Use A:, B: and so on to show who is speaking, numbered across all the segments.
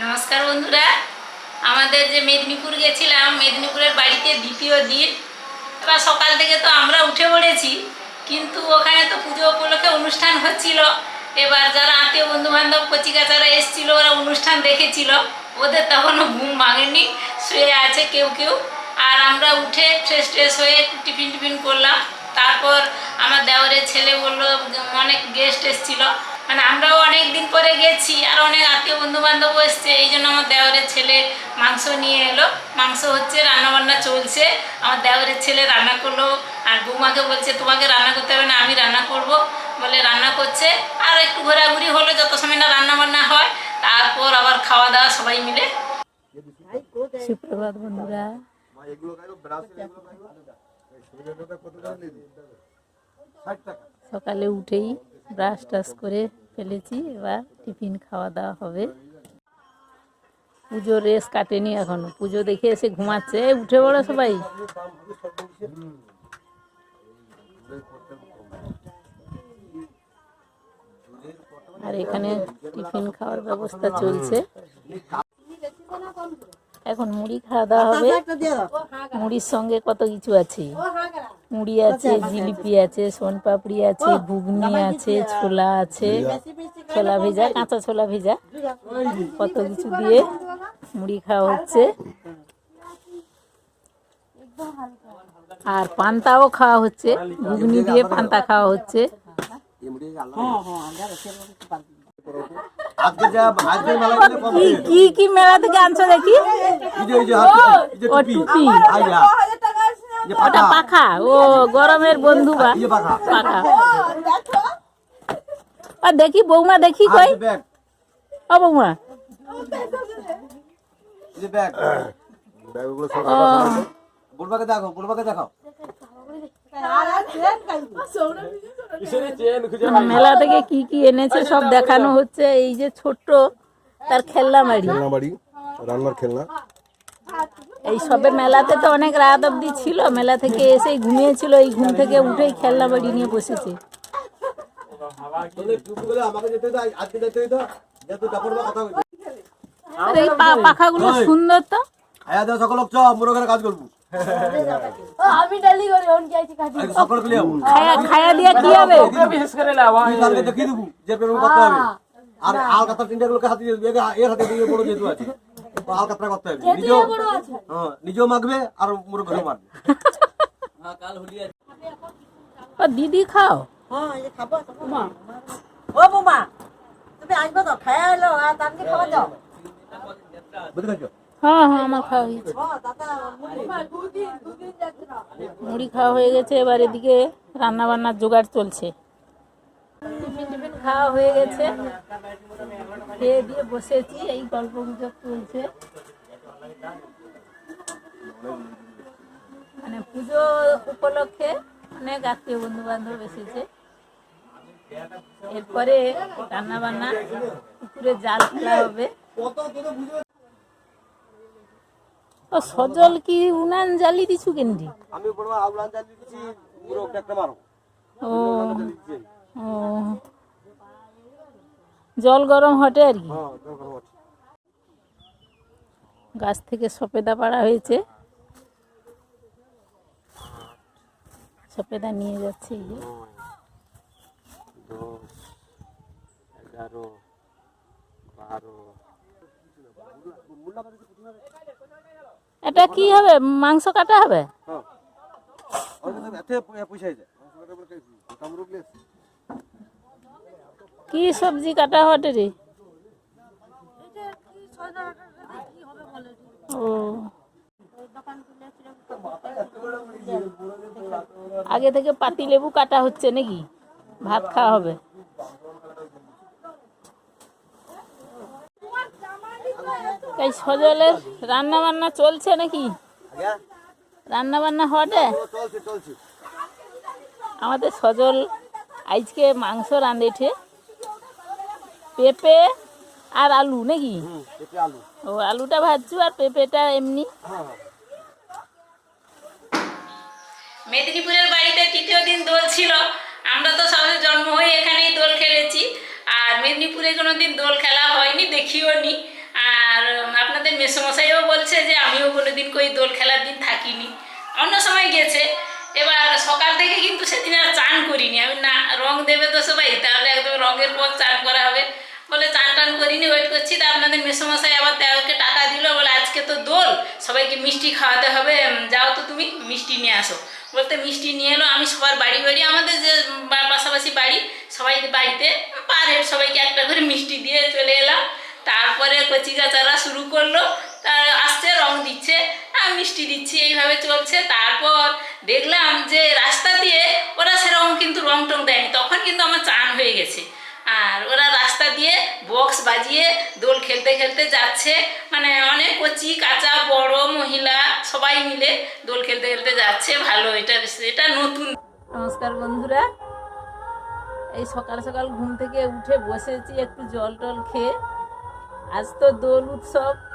A: নমস্কার বন্ধুরা। আমাদের যে মেদিনীপুর গেছিলাম, মেদিনীপুরের বাড়িতে দ্বিতীয় দিন। এবার সকাল থেকে তো আমরা উঠে পড়েছি, কিন্তু ওখানে তো পুজো উপলক্ষে অনুষ্ঠান হচ্ছিল। এবার যারা আত্মীয় বন্ধু বান্ধব কচিকাচারা এসেছিল, ওরা অনুষ্ঠান দেখেছিল। ওদের তখনও ঘুম ভাঙেনি, শুয়ে আছে কেউ কেউ। আর আমরা উঠে ফ্রেশ ট্রেশ হয়ে টিফিন টিফিন করলাম। তারপর আমার দেওরের ছেলে বলল, অনেক গেস্ট এসেছিল। মানে আমরাও অনেক দিন পরে গেছি, আর অনেক আত্মীয় বন্ধু বান্ধব এসছে, এই জন্য আমার দেওরের ছেলে মাংস নিয়ে এলো। মাংস হচ্ছে রান্নাবান্না চলছে, আমার দেওরের ছেলে রান্না করল, আর বৌমাকে বলছে, তোমাকে রান্না করতে হবে না, আমি রান্না করব। বলে রান্না করছে, আর একটু ঘোরাঘুরি হলো, যত সময় না রান্না বান্না হয়, তারপর আবার খাওয়া দাওয়া সবাই মিলে। সুপ্রভাত বন্ধুরা।
B: মা এগুলো খাইলো ব্রাসের এগুলো খাইলো এই সূর্যটা কত করে নিবি 60 টাকা
A: সকালে উঠেই ব্রাশ টাশ করে ফেলেছি, এবার টিফিন খাওয়া দাওয়া হবে। পুজো রেস কাটেনি এখনও। পুজো দেখে এসে ঘুমাচ্ছে। উঠে পড়ো সবাই। আর এখানে টিফিন খাওয়ার ব্যবস্থা চলছে। এখন মুড়ি খাওয়া দাওয়া হবে। মুড়ির সঙ্গে কত কিছু আছে? মুড়ি আছে জিলিপি আছে সোনপাপড়ি আছে ঘুগনি আছে ছোলা আছে ছোলা। ভেজা কাঁচা ছোলা ভেজা। কত কিছু দিয়ে মুড়ি খাওয়া হচ্ছে। আর পান্তাও খাওয়া হচ্ছে। ঘুগনি দিয়ে পান্তা খাওয়া হচ্ছে।
B: আজকে যা আজকে মেলা গেলে
A: কি কি কি মেলা থেকে আনছো দেখি?
B: এই যে এই যে হাতে এই যে টুপি
A: টুপি।
B: আইয়া যে।
A: ওটা পাখা। ও গরমের বন্ধু বা।
B: পাখা।
A: আর দেখি। বৌমা দেখি কই? ও বৌমা।
B: এই যে ব্যাগ। ব্যাগগুলো সব বলবাকে দেখো বলবাকে দেখাও।
A: মেলা থেকে কি কি এনেছে সব দেখানো হচ্ছে। এই যে ছোট্ট তার খেলনা বাড়ি।
B: বাড়ি রান্নার খেলনা।
A: এই সবে মেলাতে তো অনেক রাত অবধি ছিল মেলা থেকে এসেই ঘুমিয়েছিল এই ঘুম থেকে উঠেই খেলনা বাড়ি নিয়ে বসেছে। এই পাখাগুলো সুন্দর তো।
B: আয়া সকল কাজ করব।
C: আমি ডালি করে অন যাইছি
B: আগে সকল পেলে যাব
A: খায়া খায়া দিয়ে কি হবে?
B: বিশেষ করে কালকে দেখিয়ে দেবো যে করতে হবে। আর আল কাতার গুলোকে হাতে দিয়ে দেবে এর হাতে দিয়ে বড় যেহেতু আছে। আল কাতরা করতে হবে। নিজেও হ্যাঁ নিজেও মাগবে আর মোর ঘরে মারবে।
A: ও দিদি খাও।
C: হ্যাঁ এই খাব মা ও বৌমা তুমি আসবে তো? খায়া এলো আর তাকে খাওয়া দাও
B: বুঝতে পারছ?
A: হ্যাঁ হ্যাঁ আমার খাওয়া হয়েছে মুড়ি খাওয়া হয়ে গেছে, এবার এদিকে রান্না বান্নার জোগাড় চলছে। টিফিন টিফিন খাওয়া হয়ে গেছে। খেয়ে দিয়ে বসেছি, এই গল্প গুজব চলছে। মানে পুজো উপলক্ষে অনেক আত্মীয় বন্ধু বান্ধব এসেছে। এরপরে রান্না বান্না পুকুরে জাল ফেলা হবে। ও সজল কি উনান জ্বালি দিছু কেন্দ্রি
B: আমি বলব আউলান জানি দিচ্ছি পুরো একটা মারো।
A: ও ও। জল গরম হটে আর কি?
B: হ্যাঁ
A: গাছ থেকে সপেদা পাড়া হয়েছে। সপেদা নিয়ে যাচ্ছে এই।
B: দশ এগারো বারো।
A: এটা কি হবে? মাংস কাটা হবে? কি সবজি কাটা হটে রে ও। আগে থেকে পাতি লেবু কাটা হচ্ছে নাকি? ভাত খাওয়া হবে। এই সজলের রান্না বান্না চলছে নাকি? রান্না বান্না হটে
B: চলছে চলছে।
A: আমাদের সজল আজকে মাংস রাঁধেছে পেঁপে আর আলু নাকি? ও আলুটা ভাজছু আর পেঁপেটা এমনি?
B: হ্যাঁ হ্যাঁ।
A: মেদিনীপুরের বাড়িতে তৃতীয় দিন দোল ছিল। আমরা তো সবাই জন্ম হয়ে এখানেই দোল খেলেছি। আর মেদিনীপুরে কোনো দিন দোল খেলা হয়নি দেখিও নি আর কোনোদিন কই দোল খেলার দিন থাকিনি। অন্য সময় গেছে। এবার সকাল থেকে কিন্তু সেদিন আর চান করিনি। আমি না, রং দেবে তো সবাই, তাহলে একদম রঙের পর চান করা হবে। বলে চান টান করিনি ওয়েট করছি। তা আপনাদের মেসমশাই আবার দেওয়াকে টাকা দিল, বলে আজকে তো দোল, সবাইকে মিষ্টি খাওয়াতে হবে। যাও তো তুমি, মিষ্টি নিয়ে আসো। বলতে মিষ্টি নিয়ে এলো, আমি সবার বাড়ি বাড়ি, আমাদের যে পাশাপাশি বাড়ি, সবাই বাড়িতে পার। হেড সবাইকে একটা করে মিষ্টি দিয়ে চলে এলাম। তারপরে কচি কাচারা শুরু করল। আসছে, রং দিচ্ছে আর মিষ্টি দিচ্ছি, এইভাবে চলছে। তারপর দেখলাম যে রাস্তা দিয়ে ওরা সেরকম কিন্তু রং টং দেয়নি। তখন কিন্তু আমার চান হয়ে গেছে। আর ওরা রাস্তা দিয়ে বক্স বাজিয়ে দোল খেলতে খেলতে যাচ্ছে। মানে অনেক কচি, কাঁচা, বড়, মহিলা সবাই মিলে দোল খেলতে খেলতে যাচ্ছে। ভালো, এটা এটা নতুন। নমস্কার বন্ধুরা। এই সকাল সকাল ঘুম থেকে উঠে বসেছি একটু জল টল খেয়ে। আজ তো দোল উৎসব।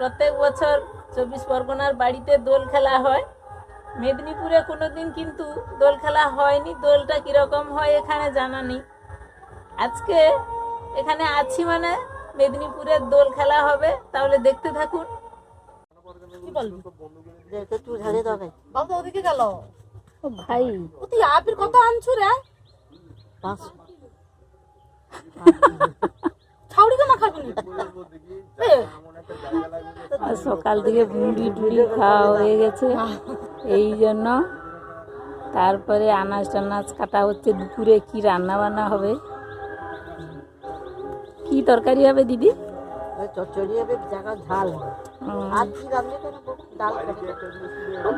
A: প্রত্যেক বছর চব্বিশ পরগনার বাড়িতে দোল খেলা হয়। মেদিনীপুরে কোনো দিন কিন্তু দোল খেলা হয়নি। দোলটা কীরকম হয় এখানে জানা নেই। আজকে এখানে আছি মানে মেদিনীপুরের দোল খেলা হবে তাহলে দেখতে থাকুন।
C: ভাই। বাবু ওদিকে গেল।
A: ও ভাই।
C: ও তুই আপির কত আনছু রে? পাঁচ। ছাউড়ি কেন খাবি না? এ,
A: আর সকাল থেকে বুড়ি টুড়ি খাওয়া হয়ে গেছে। এই জন্য তারপরে আনাজ টানাজ কাটা হচ্ছে দুপুরে কি রান্না বান্না হবে? কি তরকারি হবে দিদি?
C: চচ্চড়ি হবে ঝাল আর কি রাঁধলে ডাল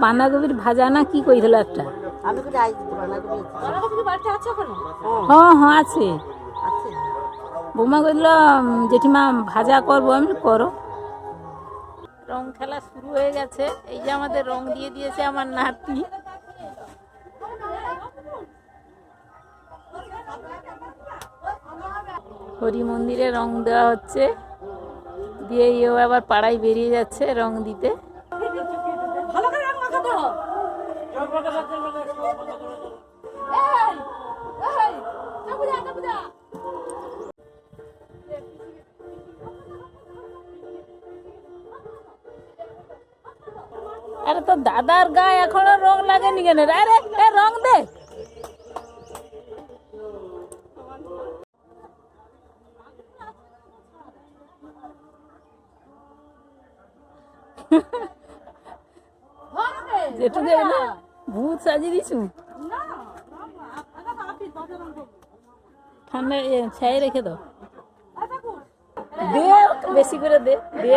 A: বাঁধাকপির ভাজা না কি কইছিল একটা?
C: আমি বাঁধাকপি বাড়িতে আছে এখনও?
A: হ্যাঁ। হ্যাঁ আছে।
C: আছে।
A: বৌমা কইল জেঠিমা ভাজা করব। আমি করো। রং খেলা শুরু হয়ে গেছে। এই যে আমাদের রং দিয়ে দিয়েছে আমার নাতি হরি মন্দিরে রং দেওয়া হচ্ছে। দিয়ে এও আবার পাড়ায় বেরিয়ে যাচ্ছে রং দিতে। আরে দাদার গায়ে এখনও রং লাগেনি কেন? আরে, এ রং দে। ভূত সাজিয়ে দিছু? ঠান্ডা ছাই রেখে দাও। দে বেশি করে দে দে।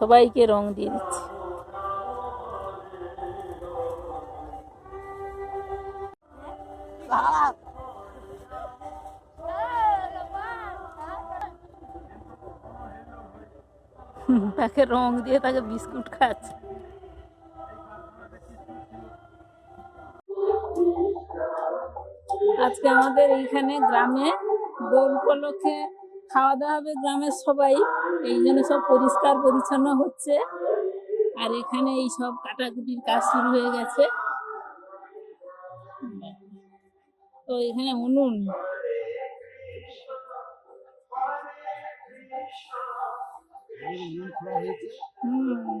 A: সবাইকে রং দিয়ে দিচ্ছে। তাকে রং দিয়ে তাকে বিস্কুট খাচ্ছে আজকে আমাদের এইখানে গ্রামে দোল উপলক্ষে খাওয়া দাওয়া হবে গ্রামের সবাই এই জন্য সব পরিষ্কার পরিচ্ছন্ন হচ্ছে। আর এখানে এই সব কাটাকুটির কাজ শুরু হয়ে গেছে। তো এখানে উনুন। হুম।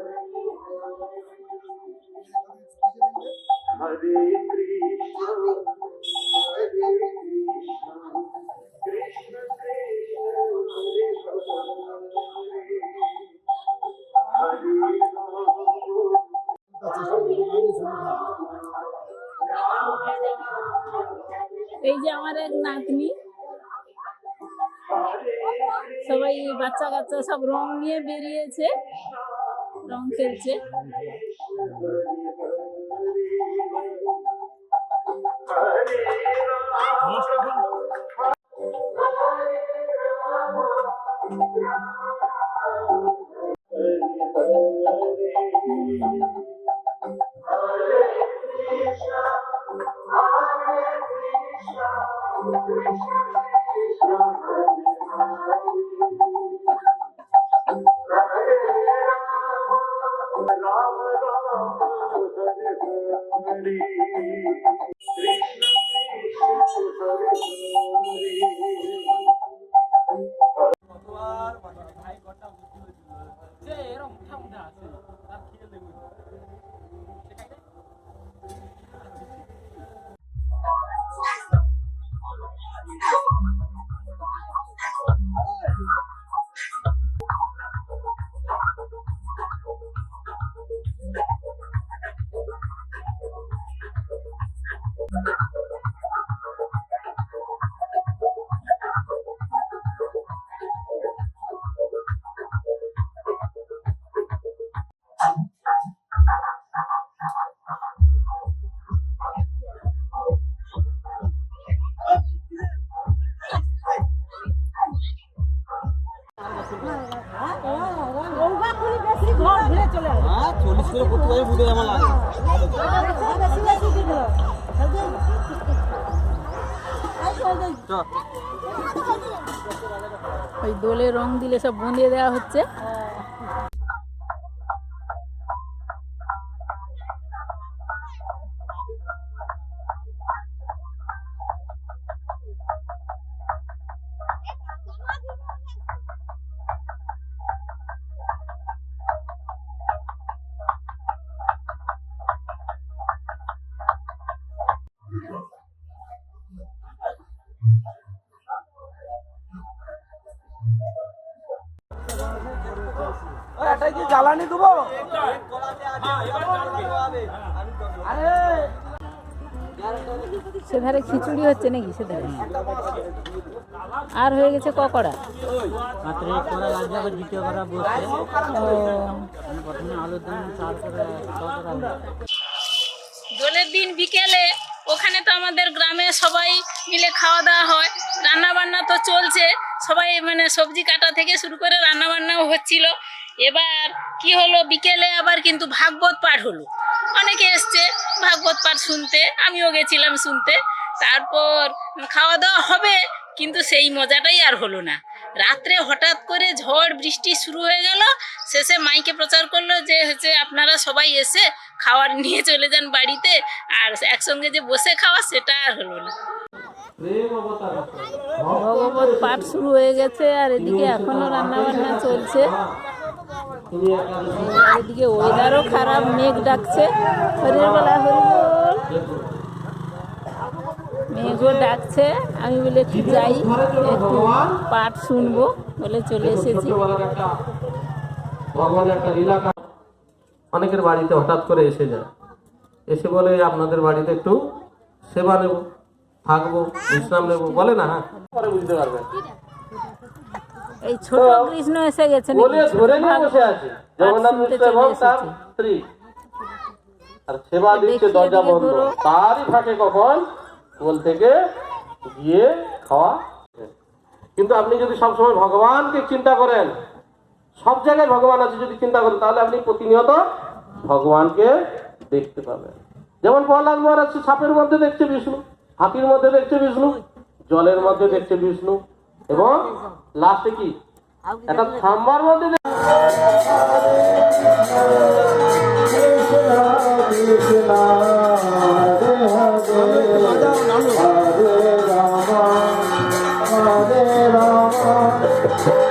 A: সবাই বাচ্চা কাচ্চা সব রং নিয়ে বেরিয়েছে রং খেলছে।
B: হ্যাঁ
A: ওই দোলে রং দিলে সব বঁধিয়ে দেওয়া হচ্ছে।
D: এটাই কি জ্বালানি দেবো?
A: সেধারে খিচুড়ি হচ্ছে নাকি সেধারে? আর হয়ে গেছে ককড়া দোলের দিন বিকেলে ওখানে তো আমাদের গ্রামে সবাই মিলে খাওয়া দাওয়া হয়। রান্না বান্না তো চলছে। সবাই মানে সবজি কাটা থেকে শুরু করে রান্না বান্নাও হচ্ছিল। এবার কি হলো, বিকেলে আবার কিন্তু ভাগবত পাঠ হলো। অনেকে এসছে ভাগবত পাঠ শুনতে, আমিও গেছিলাম শুনতে। তারপর খাওয়া দাওয়া হবে, কিন্তু সেই মজাটাই আর হলো না। রাত্রে হঠাৎ করে ঝড় বৃষ্টি শুরু হয়ে গেল। শেষে মাইকে প্রচার করল যে হচ্ছে আপনারা সবাই এসে খাওয়ার নিয়ে চলে যান বাড়িতে, আর একসঙ্গে যে বসে খাওয়া সেটা আর হলো না। ভগবত পাঠ শুরু হয়ে গেছে, আর এদিকে এখনও রান্না বান্না চলছে এদিকে ওয়েদারও খারাপ, মেঘ ডাকছে। হরির বেলা মেঘও ডাকছে। আমি বলে একটু যাই একটু পাঠ শুনব বলে চলে এসেছি।
D: অনেকের বাড়িতে হঠাৎ করে এসে যায়। এসে বলে আপনাদের বাড়িতে একটু সেবা নেব থাকব বিশ্রাম নেব বলে না হ্যাঁ? পরে বুঝতে পারবেন।
A: এই ছোট কৃষ্ণ এসে গেছে
D: বলে ধরে নিয়ে বসে আছে। জগন্নাথ মিশ্র এবং তার স্ত্রী। আর সেবা দিচ্ছে দরজা বন্ধ। তারই ফাঁকে কখন কোল থেকে গিয়ে খাওয়া কিন্তু আপনি যদি সবসময় ভগবানকে চিন্তা করেন, সব জায়গায় ভগবান আছে যদি চিন্তা করেন, তাহলে আপনি প্রতিনিয়ত ভগবানকে দেখতে পাবেন। যেমন প্রহ্লাদ মহারাজ সাপের মধ্যে দেখছে বিষ্ণু, হাতির মধ্যে দেখছে বিষ্ণু, জলের মধ্যে দেখছে বিষ্ণু এবং লাস্টে কি? একটা থাম্বার মধ্যে দেখ-
E: Rama,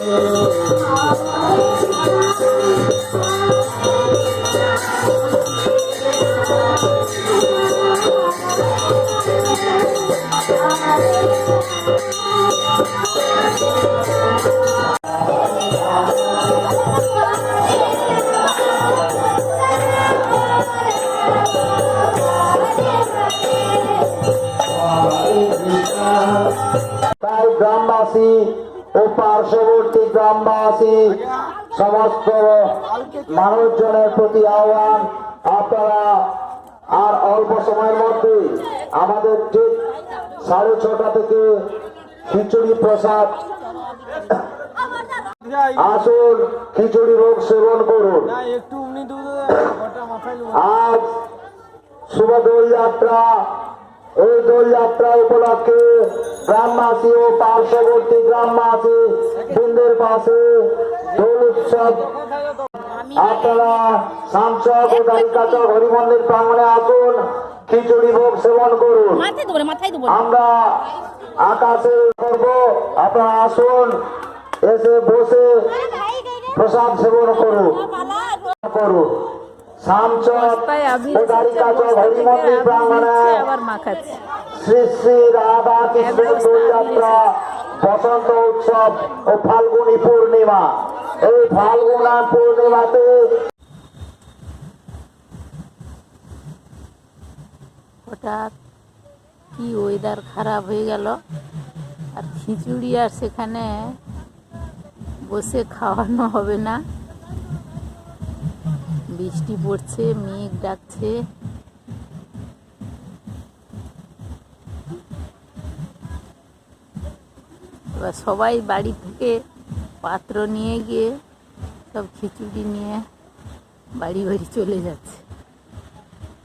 E: তাই গ্রামবাসী ও পার্শ্ববর্তী গ্রামবাসী সমস্ত মানুষজনের প্রতি আহ্বান। আপনারা আর অল্প সময়ের মধ্যে আমাদের ঠিক সাড়ে ছটা থেকে খিচুড়ি প্রসাদ। আসুন, খিচুড়ি রোগ সেবন করুন। আজ শুভ দোল যাত্রা এই দোল যাত্রা উপলক্ষে গ্রামবাসী ও পার্শ্ববর্তী গ্রামবাসী বৃন্দের পাশে দোল উৎসব আপনারা সাংসদ ও দারিকাচক হরিমন্দির প্রাঙ্গণে আসুন খিচুড়ি ভোগ সেবন করুন। আমরা আকাশে করব আপনারা আসুন এসে বসে প্রসাদ সেবন করুন। করুন। শ্রী শ্রী রাধা দোলযাত্রা বসন্ত উৎসব ও ফাল্গুনী পূর্ণিমা। এই ফাল্গুনা পূর্ণিমাতে
A: হঠাৎ কি ওয়েদার খারাপ হয়ে গেল, আর খিচুড়ি আর সেখানে বসে খাওয়ানো হবে না। বৃষ্টি পড়ছে, মেঘ ডাকছে। এবার সবাই বাড়ি থেকে পাত্র নিয়ে গিয়ে সব খিচুড়ি নিয়ে বাড়ি বাড়ি চলে যাচ্ছে।